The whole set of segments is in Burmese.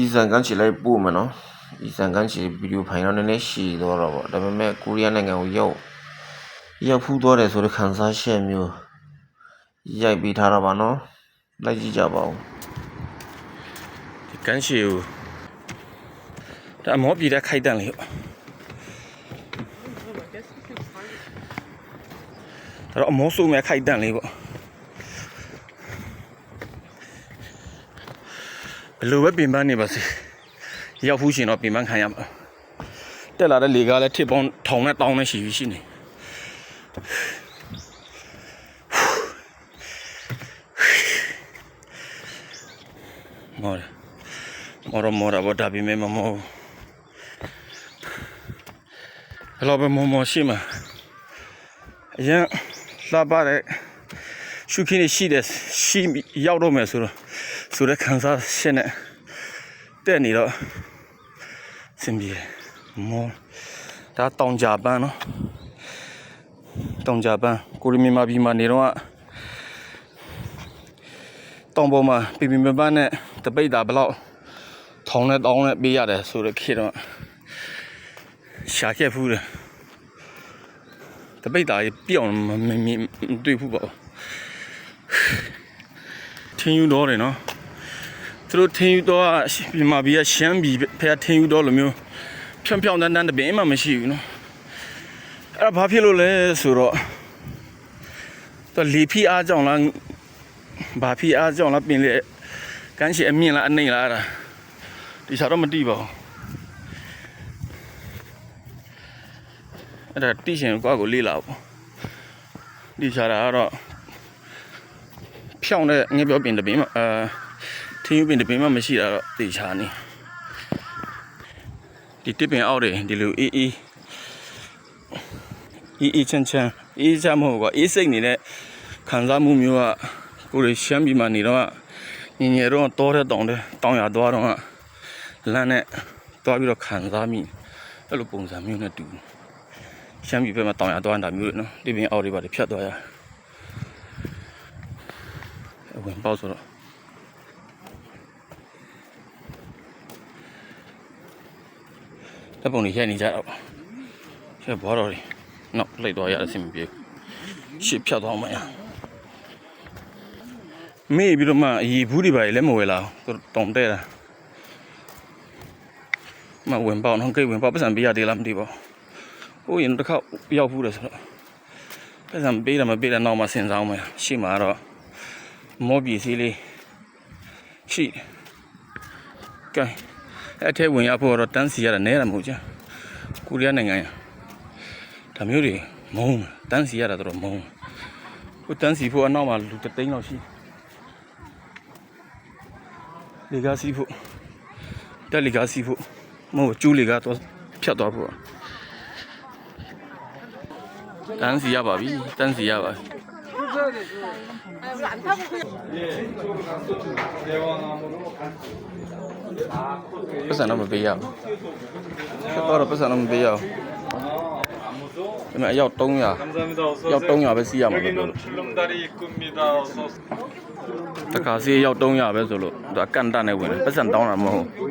ဤဇန်ကန်းချီလိုက်ပို့မယ်နော်ဤဇန်ကန်းချီဗီဒီယိုဖိုင်တော့နည်းနည်းရှည်သွားတော့ဗောဒါပေမဲ့ကိုရီးယားနိုင်ငံကိုရောက်ရောက်ဖူးသွားတယ်ဆိုတဲ့ခံစားချက်မျိုးရိုက်ပေးထားတော့ပါနော်လိုက်ကြည့်ကြပါဦးဒီကန်းချီကိုဒါအမောပြေတဲ့ခိုက်တန်လေးဒါတော့အမောဆိုးမဲ့ခိုက်တန်လေးပေါ့ ဘယ်လိုပဲပြင်ပန်းနေပါစေရောက်ဖူးရှင်တော့ပြင်ပန်းခံရမှာတက်လာတဲ့လေကားလည်းထစ်ပေါင်းထောင်နဲ့တောင်းနဲ့ရှိပြီရှိနေမော်တယ်မော်ရမော်ရဘောဒါပေမဲ့မမော်ဘူးဘယ်လိုပဲမော်မော်ရှိမှာအရင်လှပတဲ့ ရှုခင်းနေရှိတယ်ရှိရောက်တော့မယ်ဆိုတော့ဆိုတဲ့ခံစားချက်နဲ့တက်နေတော့စင်ပြေတယ်မော်ဒါတောင်ကြပန်းနော်တောင်ကြပန်းကိုရီမြန်မာပြည်မှာနေတော့ကတောင်ပေါ်မှာပြပြမပန်းနဲ့တပိတ်တာဘယ်လောက်ထောင်းနဲ့တောင်းနဲ့ပေးရတယ်ဆိုတော့ခေတော့ရှာခဲ့ဖူးတယ်တပိတ်တာကြီးပြောင်းမမမမတွေ့ဘူးပေါ့ ထင်းယူတော့တယ်နော်သူတို့ထင်းယူတော့မြန်မာပြည်ကရှမ်းပြည်ဖះထင်းယူတော့လိုမျိုးဖြောင်ဖြောင်တန်းတန်းတပင်းမှမရှိဘူးနော်အဲ့ဒါဘာဖြစ်လို့လဲဆိုတော့သူလီဖီအားကြောင့်လားဘာဖြစ်အားကြောင့်လားပင်လေကန်းရှိအမြင့်လားအနှိမ့်လားအဲ့ဒါဒီစားတော့မတိပါဘူးအဲ့ဒါတိရှင်ကွာကိုလေးလာပေါ့ဒီစားတာကတော့ ဖြောင်းတဲ့ငယ်ပြောပင်တပင်မှာအာထင်းယူပင်တပင်မှာမရှိတာတော့တေချာနေဒီတစ်ပင်အောက်တွေဒီလိုအေးအေးအေးအေးချမ်းချမ်းအေးချမ်းမဟုတ်ကွာအေးစိတ်နေတဲ့ခံစားမှုမျိုးကကိုယ်ရှမ်းပြည်မှာနေတော့ညင်ညယ်တော့တောတဲ့တောင်တဲ့တောင်ရသွားတော့လမ်းနဲ့သွားပြီးတော့ခံစားမိအဲ့လိုပုံစံမျိုးနဲ့တူရှမ်းပြည်ဘက်မှာတောင်ရသွားတာမျိုးလေနော်ဒီပင်အောက်တွေပါဖြတ်သွားရအ ဝင်ပေါက်ဆိုတော့တပ်ပုံတွေရိုက်နေကြတော့ရှက်ဘောတော်တွေနောက်လိုက်သွားရအဆင်မပြေဘူးရှစ်ဖြတ်သွားမှရမေ့ပြီးတော့မှအရီဘူးတွေပါလေလည်းမဝယ်လာဘူးသူတောင်တဲ့တာမဝင်ပေါအောင်တော့ကိတ်ဝင်ပေါပတ်စံပေးရသေးလားမသိပါဘူးဟိုရင်တစ်ခေါက်ရောက်ဘူးတယ်ဆိုတော့ပတ်စံပေးတယ်မပေးတယ်နောက်မှစဉ်းစားအောင်မယ်ရှေ့မှာတော့ မောပစ္စည်းလေးရှိတယ်။ကဲအထက်ဝင်ရဖို့တော့တန်းစီရတာနဲတာမဟုတ်ကြ။ကိုရီးယားနိုင်ငံရဒါမျိုးတွေမုံတန်းစီရတာတော့မုံဟိုတန်းစီဖို့အနောက်မှာလူတသိန်းလောက်ရှိလေကားစီးဖို့တက်လေကားစီးဖို့မဟုတ်ကျူးလေကားတော့ဖြတ်သွားဖို့တန်းစီရပါပြီတန်းစီရပါပြီ ပတ်စံတော့မပေးရဘူးဆက်တော့ပတ်စံတော့မပေးရဘူးဒါပေမဲ့အယောက်300ရောက်300ပဲစီးရမှာပဲလို့တခါစီးရောက်300ပဲဆိုလို့ဒါအကန့်တနဲ့ဝင်တယ်ပတ်စံတောင်းတာမဟုတ်ဘူး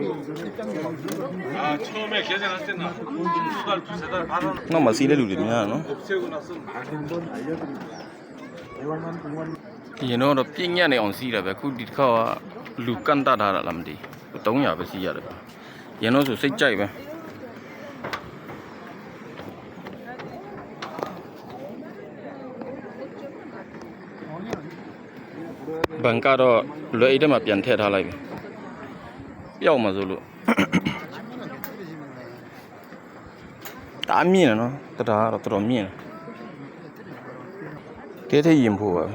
နော်မစီးတဲ့လူတွေများနော် ဒီတော့တော့ပြင်းညက်နေအောင်စီးတာပဲခုဒီတစ်ခါကလူကန့်တတ်ထားတာလားမသိ300ပဲစီးရတယ်ရင်တော့ဆိုစိတ်ကြိုက်ပဲဘန်ကတော့လွယ်အိတ်ထဲမှာပြန်ထည့်ထားလိုက်ပြီပျောက်မှာဆိုလို့တာမြင့်တယ်နော်တတားကတော့တော်တော်မြင့်တယ် တဲထဲရင်ဖို့ပါ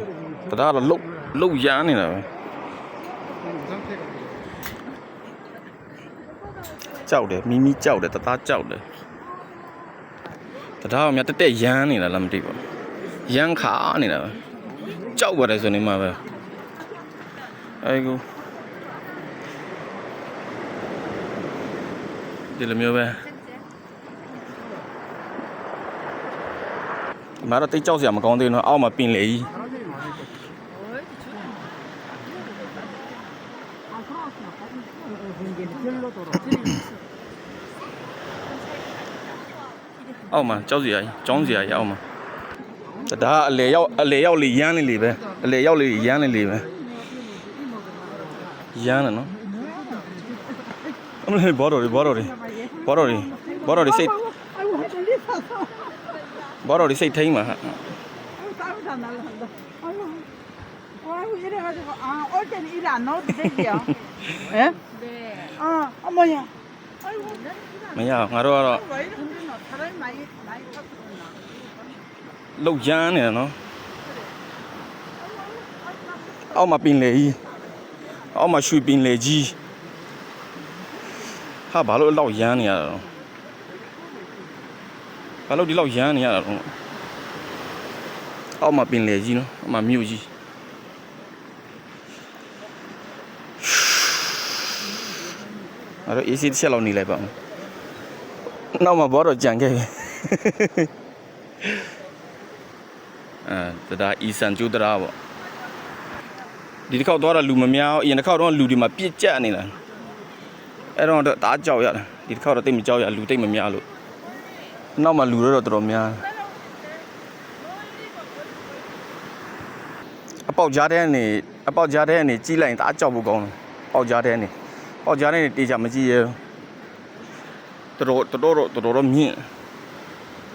ပဲတရားတော့လုတ်လုတ်ရမ်းနေတာပဲကြောက်တယ်မိမိကြောက်တယ်တသားကြောက်တယ်တရားတော့မြတ်တက်တက်ရမ်းနေတာလားမသိဘူးရမ်းခါနေတာပဲကြောက်ပါတယ်ဆိုနေမှာပဲအဲကူဒီလိုမျိုးပဲ ဒီမှာတော့တိတ်ကြောက်စရာမကောင်းသေးဘူးအောက်မှာပင်လေကြီးအောက်မှာကြောက်စရာကြီးကြောင်းစရာကြီးအောက်မှာဒါကအလေရောက်အလေရောက်လေရမ်းလေလေပဲအလေရောက်လေရမ်းလေလေပဲရမ်းတယ်နော်အမလေးဘောတော်တွေဘောတော်တွေဘောတော်တွေဘောတော်တွေစိတ် ဘောတော်ဒီစိတ်ထိန်မှာဟာအော်တန်အီလာနော်ဒီရဟမ်အာအမယမရငါတို့ကတော့လောက်ရမ်းနေတာနော်အောက်မှာပင်လေကြီးအောက်မှာရွှေပင်လေကြီးဟာဘာလို့လောက်ရမ်းနေရတာလဲ ဘာလို့ဒီလောက်ရမ်းနေရတာတော့အောက်မှာပင်လေကြီးနော်အောက်မှာမြို့ကြီးအဲ့တော့ AC တစ်ချက်လောက်နေလိုက်ပါဦးနောက်မှာဘောတော့ကြံခဲ့ပြီအဲဒါအီဆန်ကျူတရာပေါ့ဒီတစ်ခေါက်သွားတော့လူမများဘူးအရင်တစ်ခေါက်တော့လူဒီမှာပြစ်ကျက်နေတာအဲ့တော့တော့တအားကြောက်ရတယ်ဒီတစ်ခေါက်တော့တိတ်မကြောက်ရလူတိတ်မများလို့ နောက်မှလူတော့တော်တော်များအပေါက်ကြားတဲ့ကနေအပေါက်ကြားတဲ့ကနေကြီးလိုက်ရင်တအားကြောက်ဖို့ကောင်းတယ်ပေါက်ကြားတဲ့ကနေပေါက်ကြားတဲ့ကနေတေးချာမကြည့်ရဘူးတော်တော်တော်တော်တော်တော်မြင့်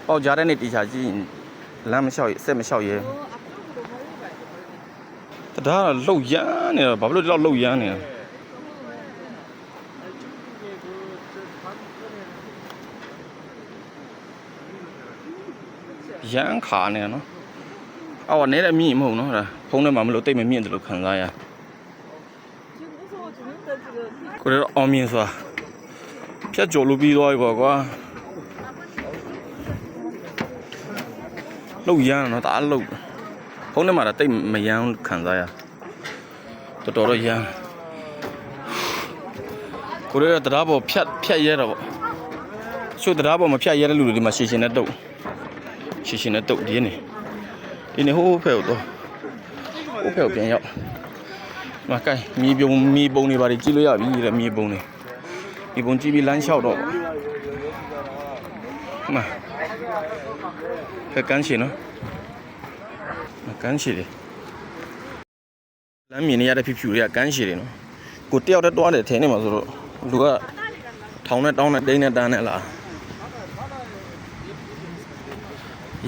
ပေါက်ကြားတဲ့ကနေတေးချာကြည့်ရင်လမ်းမလျှောက်ရဆက်မလျှောက်ရဲတဒါကလှုပ်ရမ်းနေတော့ဘာဖြစ်လို့ဒီလောက်လှုပ်ရမ်းနေလဲ ရမ်းခါနေနော်အော်နေတဲ့မြင့်မဟုတ်နော်ဒါဖုံးထဲမှာမလို့တိတ်မမြင့်တယ်လို့ခံစားရကိုရအောင်မြင်စွာဖြတ်ကျော်လို့ပြီးသွားပြီပေါ့ကွာလှုပ်ရမ်းတော့တအားလှုပ်ဖုန်းထဲမှာတော့တိတ်မရမ်းခံစားရတော်တော်တော့ရမ်းကိုရကတရားပေါ်ဖြတ်ဖြတ်ရဲတော့ပေါ့ချို့တရားပေါ်မဖြတ်ရဲတဲ့လူတွေဒီမှာရှည်ရှင်နဲ့တုတ် ရှည်ရှင်နဲ့တုတ်ဒီနေ့ဒီနေ့ဟိုးဖဲ့တော့ဟိုးဖဲ့ပြန်ရောက်မကိုင်မြေပုံမြေပုံတွေပါကြည့်လို့ရပြီတဲ့မြေပုံတွေမြေပုံကြည့်ပြီးလမ်းလျှောက်တော့မှာဖက်ကန်းရှည်နော်ကန်းရှည်တယ်လမ်းမြင်နေရတဲ့ဖြူဖြူတွေကကန်းရှည်တယ်နော်ကိုတယောက်တည်းတွားတယ်ထင်နေမှာဆိုတော့လူကထောင်နဲ့တောင်းနဲ့တိန်းနဲ့တန်းနဲ့လာ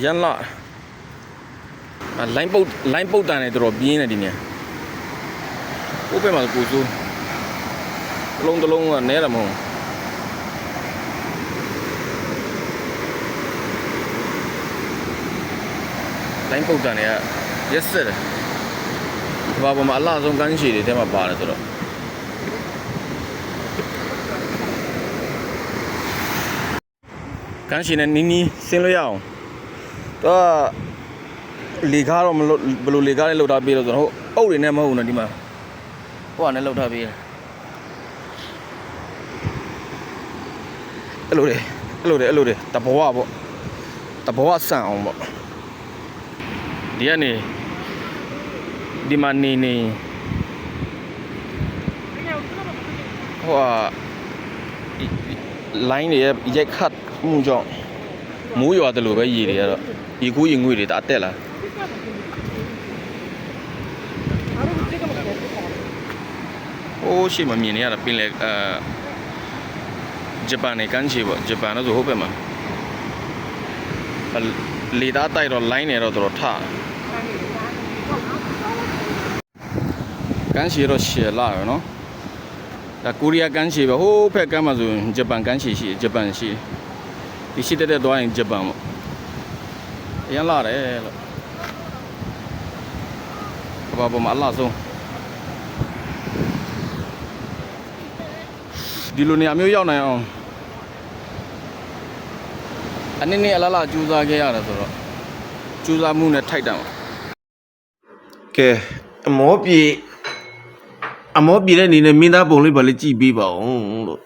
ရန်လာအလိုင်းပုတ်လိုင်းပုတ်တန်နေတော်တော်ပြင်းနေဒီနေကိုပဲမှာကိုစိုးတစ်လုံးတစ်လုံးကနဲတယ်မဟုတ်လိုင်းပုတ်တန်တွေကရက်ဆက်တယ်ဒီဘာပေါ်မှာအလားဆုံးကန်းရှည်တွေထဲမှာပါတယ်ဆိုတော့ကန်းရှည်နဲ့နီးနီးဆင်းလို့ရအောင် တော့လေကားတော့မလို့ဘယ်လိုလေကားနဲ့လောက်ထားပေးလို့ဆိုတော့ဟုတ်အုပ်တွေနဲ့မဟုတ်ဘူးနော်ဒီမှာဟိုကနဲ့လောက်ထားပေးတယ်အဲ့လိုလေအဲ့လိုလေအဲ့လိုလေတဘောပေါ့တဘောဆန်အောင်ပေါ့ဒီကနေဒီမှာနေနေဟိုဟာလိုင်းတွေရဲ့ရိုက်ခတ်မှုကြောင့်မိုးရွာတယ်လို့ပဲရေတွေကတော့ ရေကူးရေငွေတွေတအားတက်လာဟိုးရှိမမြင်နေရတာပင်လေအဲဂျပန်နဲ့ကန်ချီပေါ့ဂျပန်တော့ဆိုဟုတ်ပဲမှာအလေသားတိုက်တော့ line နေတော့တော်တော်ထကန်ရှည်တော့ရှည်လာရနော်ဒါကိုရီးယားကန်ရှည်ပဲဟိုးဖက်ကမ်းမှာဆိုရင်ဂျပန်ကန်ရှည်ရှိဂျပန်ရှိဒီရှိတဲ့တဲ့သွားရင်ဂျပန်ပေါ့ အရင်လာတယ်လို့ဘာပေါ်မှာအလားဆုံးဒီလိုနေရာမျိုးရောက်နိုင်အောင်အနည်းနည်းအလားလားကြိုးစားခဲ့ရတယ်ဆိုတော့ကြိုးစားမှုနဲ့ထိုက်တန်ပါကဲအမောပြေအမောပြေတဲ့အနေနဲ့မင်းသားပုံလေးပါလေးကြည့်ပေးပါဦးလို့